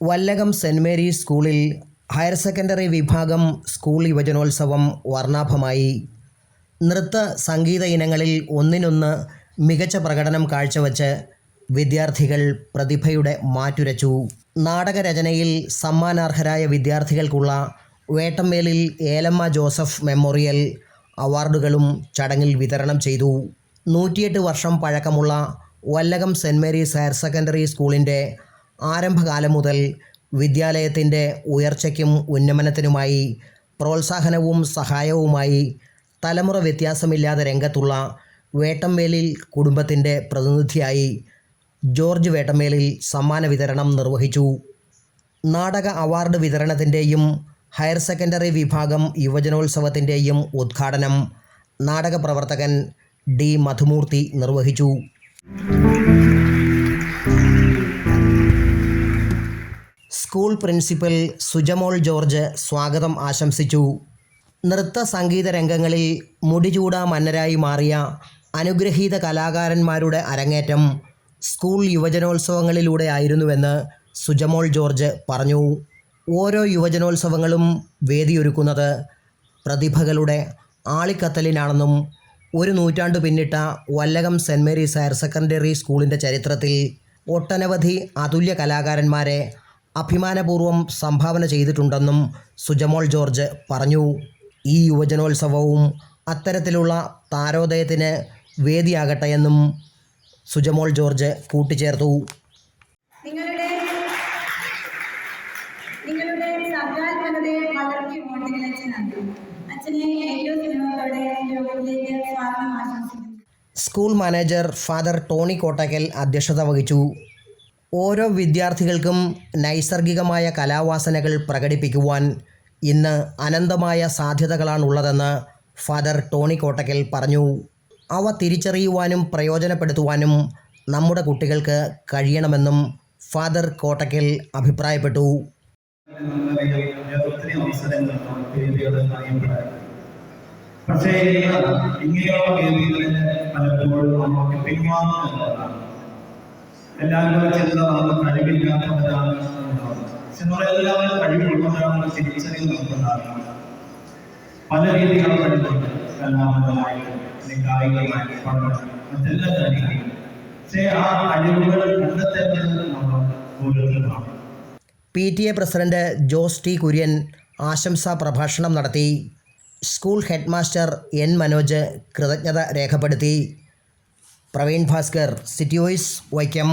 വല്ലകം Saint Mary's സ്കൂളിൽ higher secondary വിഭാഗം school യുവജനോത്സവം വർണാഭമായി. നൃത്ത സംഗീത ഇനങ്ങളിൽ ഒന്നിനൊന്ന് മികച്ച പ്രകടനം കാഴ്ചവെച്ച് വിദ്യാർത്ഥികൾ പ്രതിഭയുടെ മാറ്റുരച്ചു. നാടകരചനയിൽ സമ്മാനാർഹരായ വിദ്യാർത്ഥികൾക്കുള്ള വേട്ടമ്മേലിൽ ഏലമ്മ ജോസഫ് മെമ്മോറിയൽ അവാർഡുകളും ചടങ്ങിൽ വിതരണം ചെയ്തു. നൂറ്റിയെട്ട് വർഷം പഴക്കമുള്ള Vallakom Saint Mary's higher secondary സ്കൂളിന്റെ ആരംഭകാലം മുതൽ വിദ്യാലയത്തിന്റെ ഉയർച്ചയ്ക്കും ഉന്നമനത്തിനുമായി പ്രോത്സാഹനവും സഹായവുമായി തലമുറ വ്യത്യാസമില്ലാതെ രംഗത്തുള്ള വേട്ടമ്മേലിൽ കുടുംബത്തിന്റെ പ്രതിനിധിയായി ജോർജ് വേട്ടമ്മേലിൽ സമ്മാന വിതരണം നിർവഹിച്ചു. നാടക അവാർഡ് വിതരണത്തിന്റെയും ഹയർ സെക്കൻഡറി വിഭാഗം യുവജനോത്സവത്തിന്റെയും ഉദ്ഘാടനം നാടക പ്രവർത്തകൻ ഡി മധുമൂർത്തി നിർവഹിച്ചു. സ്കൂൾ പ്രിൻസിപ്പൽ സുജമോൾ ജോർജ് സ്വാഗതം ആശംസിച്ചു. നൃത്ത സംഗീത രംഗങ്ങളിൽ മുടിചൂടാ മന്നരായി മാറിയ അനുഗ്രഹീത കലാകാരന്മാരുടെ അരങ്ങേറ്റം സ്കൂൾ യുവജനോത്സവങ്ങളിലൂടെ ആയിരുന്നുവെന്ന് സുജമോൾ ജോർജ് പറഞ്ഞു. ഓരോ യുവജനോത്സവങ്ങളും വേദിയൊരുക്കുന്നത് പ്രതിഭകളുടെ ആളിക്കത്തലിനാണെന്നും ഒരു നൂറ്റാണ്ട് പിന്നിട്ട Vallakom Saint Mary's higher secondary സ്കൂളിന്റെ ചരിത്രത്തിൽ ഒട്ടനവധി അതുല്യ കലാകാരന്മാരെ അഭിമാനപൂർവം സംഭാവന ചെയ്തിട്ടുണ്ടെന്നും സുജമോൾ ജോർജ് പറഞ്ഞു. ഈ യുവജനോത്സവവും അത്തരത്തിലുള്ള താരോദയത്തിന് വേദിയാകട്ടെ എന്നും സുജമോൾ ജോർജ് കൂട്ടിച്ചേർത്തു. നിങ്ങളുടെ നിങ്ങളുടെ സർഗാത്മകതയെ വളർത്തി കൊണ്ടിരുന്ന നന്ദി. അച്ഛനെ ഏറ്റവും സ്നേഹത്തോടെ യോഗത്തിലേക്ക് സ്വാഗതം ആശംസിക്കുന്നു. School manager father Tony Kottakkal അധ്യക്ഷത വഹിച്ചു. ഓരോ വിദ്യാർത്ഥികൾക്കും നൈസർഗികമായ കലാവാസനകൾ പ്രകടിപ്പിക്കുവാൻ ഇന്ന് അനന്തമായ സാധ്യതകളാണുള്ളതെന്ന് ഫാദർ ടോണി കോട്ടക്കൽ പറഞ്ഞു. അവ തിരിച്ചറിയുവാനും പ്രയോജനപ്പെടുത്തുവാനും നമ്മുടെ കുട്ടികൾക്ക് കഴിയണമെന്നും ഫാദർ കോട്ടക്കൽ അഭിപ്രായപ്പെട്ടു. പക്ഷേ ഇങ്ങനെയുള്ള പലപ്പോഴും നമുക്ക് പിൻവാങ്ങുന്നതാണ്. എല്ലാവരും കൂടെ ചിന്തമാണ് കഴിവില്ലാത്തവരാണ്. പക്ഷെ നമ്മളെല്ലാവരും കഴിവുള്ളവരാണെന്ന് തിരിച്ചറിവ് നമുക്കുണ്ടാകണം പല രീതിയിലുള്ള കഴിവുണ്ട്. കലാപരമായിട്ട് കായികമായി പഠനം മറ്റെല്ലാ കാര്യങ്ങളും. പക്ഷേ ആ കഴിവുകൾ കണ്ടെത്തേണ്ടത് നമ്മൾ ഓരോരുത്തരുമാണ്. P. T. A president Jose T. Kurian ആശംസാ പ്രഭാഷണം നടത്തി. School headmaster N. മനോജ് കൃതജ്ഞത രേഖപ്പെടുത്തി. Praveen Bhaskar city voice Vaikom